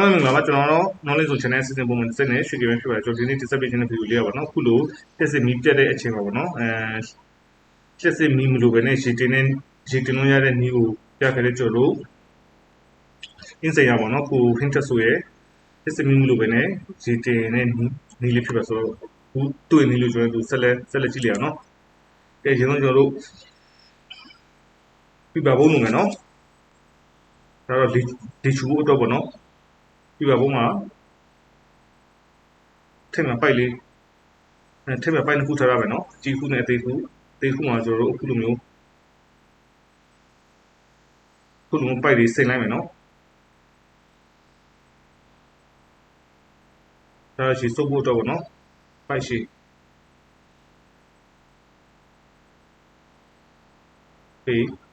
အားလုံးမင်္ဂလာပါကျွန်တော်တို့ knowledge zone channel စီစဉ်ပုံမှန်စနေရွှေကြိမ်ဖြစ်ပါတယ်ကျွန်တော်ဒီနေ့တင်ဆက်ပေးခြင်းတဲ့ဗီဒီယိုလေးပါပေါ့နော်အခုလိုတက်စစ်မီပြတ်တဲ့အချိန်ပါပေါ့နော်အဲတက်စစ်မီမလို့ပဲနဲ့ရေတင်နဲ့ရေတင်လို့ရတဲ့နီးကိုပြခဲ့တဲ့ကျွန်တော်တို့အင်းစရာပေါ့နော်ကိုဟင်းတက်ဆိုရဲ့တက်စစ်မီမလို့ပဲနဲ့ရေတင်နဲ့နီးလေးဖြစ်ပါဆိုတော့ဘူးတွေ့နီးလို့ကျွန်တော်တို့ဆက်လက်ဆက်လက်ကြည့်လိုက်အောင်နော်ကဲကျွန်တော်တို့ပြပါဖို့လို့မယ်နော်ဒါတော့ဒီဒီချူဖို့အတွက်ပေါ့နော် ပြပါဖို့မှာထက်မှာပိုက်လေးအဲထက်မှာပိုက်နှစ်ခုထားရမယ်နော်ကြီးခုနဲ့အသေးခုအသေးခုမှာကျွန်တော်တို့အခုလိုမျိုးခုလိုမျိုးပိုက်လေးစိတ်လိုက်မယ်နော်ဒါရှိစုပ်ဖို့အတွက်ပေါ့နော်ပိုက်ရှိေးပို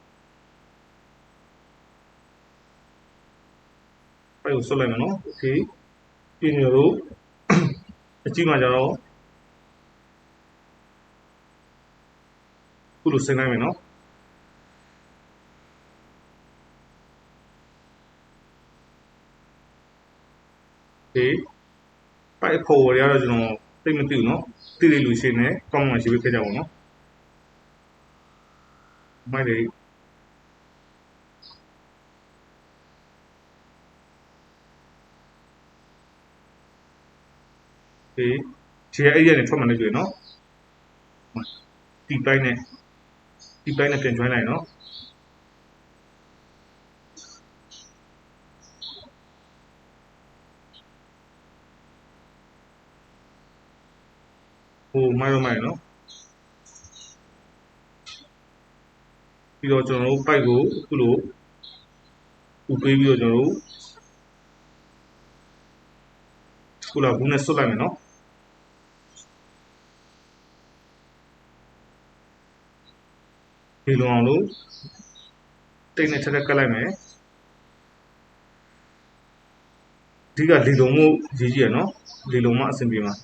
က်ကိုဆွတ်လိုက်မယ်နော်โอเคပြီးရင်တို့အကြည့်မှကြတော့ခုလိုဆင်းလိုက်မယ်နော်โอเคပိုက်ဖို့ရတော့ကျွန်တော်သိမသိဘူးနော်သိတယ်လူရှိနေကောင်းမှရှိပေးခဲ့ကြပါဦးနော်မိုက်တ ယ်ဒီခြေအဲ့ရနေထွက်မှလည်းတွေ့နော်ဒီပိုင်းနဲ့ဒီပိုင်းနဲ့ပြန် join လိုက်နော်ဟိုမိုက်တော့မိုက်နော်ပြီးတော့ကျွန်တော်တို့ပိုက်ကိုအခုလိုဥပေးပြီးတော့ကျွန်တော်တို့ခုလာဘူးနဲ့ဆွတ်လိုက်မယ်နော် ဒီလိုအောင်လို့တိတ်နဲ့ထက်ထက်ကတ်လိုက်မယ်အဓိကလီလုံးမှုရေးကြည့်ရနော်လီလုံးမအဆင်ပြေမှာ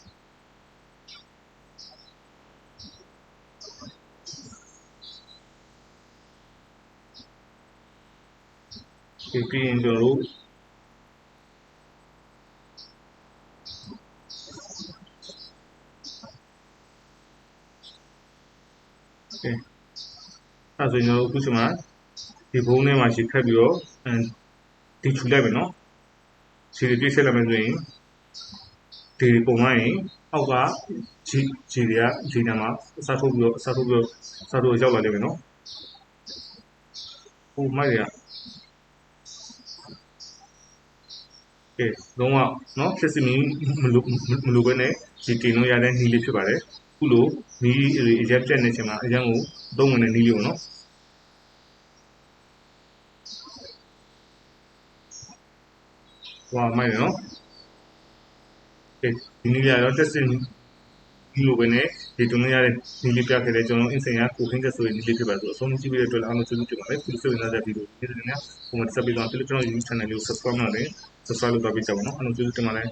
ဒီပြီးရင်ကျွန်တော်တို့ကဲ အဲဆိုရင်ကျွန်တော်တို့အခုချိန်မှာဒီဘုံထဲမှာရှိခက်ပြီးတော့ဒီချူလိုက်မယ်နော်ခြေတွေပြည့်ဆက်လိုက်မယ်ဆိုရင်ဒီပုံမှန်ရင်အောက်ကဂျီဂျီတွေကဂျီနာမှာအစားထိုးပြီးတော့အစားထိုးပြီးတော့အစားထိုးရောက်လာလိမ့်မယ်နော်ဟိုမိုက်ရကဲလုံးဝနော်ဖြစ်စီမီမလို့မလို့ပဲနဲ့ဒီတင်လို့ရတဲ့နီးလေးဖြစ်ပါတယ် ခုလိုနီးအရက်ပြက်နေချိန်မှာအရန်ကိုသုံးဝင်တဲ့နီးလေးကိုနော်ဟွာမိုက်တယ်နော်ကဲဒီနီးရတော့တက်စင်ဒီလိုပဲနဲ့ဒီတုံးရတဲ့နီးလေးပြခဲ့တဲ့ကျွန်တော်အင်စင်ရကိုခင်းတဲ့ဆိုရင်နီးလေးဖြစ်ပါဆိုအဆုံးကြည့်ပြီးတဲ့အတွက်အားလုံးကျေးဇူးတင်ပါတယ်ခုလိုစိတ်ဝင်စားတဲ့ဗီဒီယိုဒီနေ့ညပုံမှန်ဆက်ပြီးတော့ကျွန်တော် YouTube channel ကို subscribe လုပ်နေ subscribe လုပ်ပါပေးကြပါနော်အားလုံးကျေးဇူးတင်ပါတယ်